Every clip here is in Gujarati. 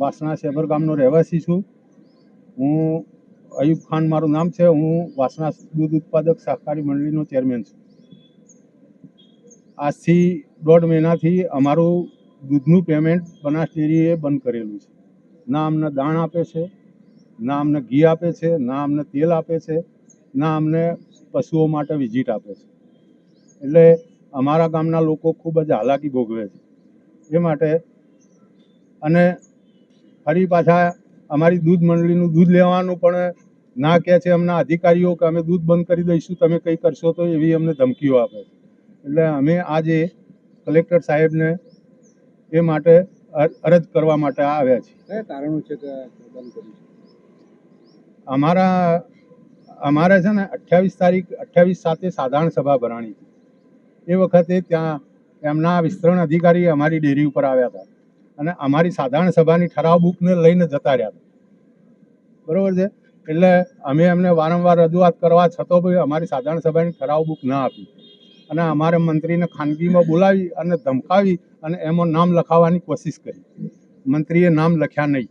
વાસણા સેબર ગામનો રહેવાસી છું. હું અયુબ ખાન મારું નામ છે, હું વાસણા દૂધ ઉત્પાદક સહકારી મંડળીનો ચેરમેન છું. આજથી દોઢ મહિનાથી અમારું દૂધનું પેમેન્ટ બનાસ ડેરીએ બંધ કરેલું છે. ના અમને દાણ આપે છે, ના અમને ઘી આપે છે, ના અમને તેલ આપે છે, ના અમને પશુઓ માટે વિઝિટ આપે છે. એટલે અમારા ગામના લોકો ખૂબ જ હાલાકી ભોગવે છે. એ માટે અને ફરી પાછા અમારી દૂધ મંડળીનું દૂધ લેવાનું પણ ના કહે છે અમના અધિકારીઓ કે અમે દૂધ બંધ કરી દઈશું તમે કંઈ કરશો તો એવી અમને ધમકીઓ આપે છે. એટલે અમે આજે કલેક્ટર સાહેબને એ માટે અરજ કરવા માટે આવ્યા છીએ. કયા કારણો છે કે બંધ કર્યું અમારા અમારે છે ને અઠ્યાવીસ તારીખ અઠ્યાવીસ સાતે સાધારણ સભા ભરાણી એ વખતે ત્યાં એમના વિસ્તરણ અધિકારી અમારી ડેરી ઉપર આવ્યા હતા. અને અમારી સાધારણ સભાની ઠરાવ બુકને લઈને જતા રહ્યા બરોબર છે? એટલે અમે એમને વારંવાર રજૂઆત કરવા છતાં બી અમારી સાધારણ સભાની ઠરાવ બુક ના આપી. અને અમારે મંત્રીને ખાનગીમાં બોલાવી અને ધમકાવી અને એમાં નામ લખાવવાની કોશિશ કરી. મંત્રીએ નામ લખ્યા નહીં.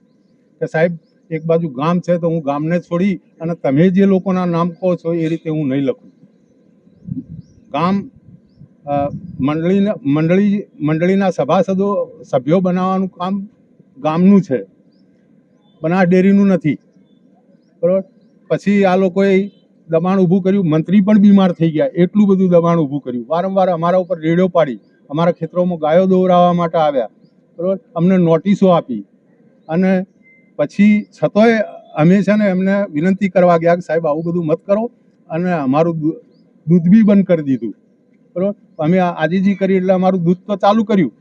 કે સાહેબ, એક બાજુ ગામ છે તો હું ગામને છોડી અને તમે જે લોકોના નામ કહો છો એ રીતે હું નહીં લખું. ગામ મંડળીને, મંડળી, મંડળીના સભાસદો, સભ્યો બનાવવાનું કામ ગામનું છે. પણ આ ડેરીનું નથી. બરાબર? પછી આ લોકોએ દબાણ ઊભું કર્યું. મંત્રી પણ બીમાર થઈ ગયા. એટલું બધું દબાણ ઊભું કર્યું. વારંવાર અમારા ઉપર રેડિયો પાડી, અમારા ખેતરોમાં ગાયો દોરાવવા માટે આવ્યા. બરાબર? અમને નોટિસો આપી. અને પછી છતોય અમે છે ને એમને વિનંતી કરવા ગયા કે સાહેબ, આવું બધું મત કરો. અને અમારું દૂધ બી બંધ કરી દીધું. બરાબર? અમે આજીજી કરી એટલે અમારું દૂધ તો ચાલુ કર્યું.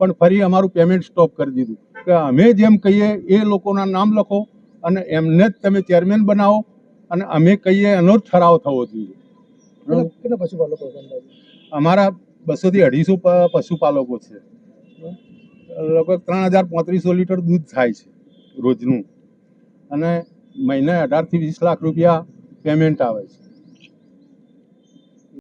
પણ ફરી અમારું પેમેન્ટ સ્ટોપ કરી દીધું. કે અમે જેમ કહીએ એ લોકોના નામ લખો અને એમને જ તમે ચેરમેન બનાવો અને અમે કહીએ એનો જ ઠરાવ થવો જોઈએ. કેટલા પશુપાલકો અમારા બસોથી અઢીસો પશુપાલકો છે. લગભગ ત્રણ હજાર પાંત્રીસો લીટર દૂધ થાય છે રોજનું. અને મહિને અઢારથી વીસ લાખ રૂપિયા પેમેન્ટ આવે છે.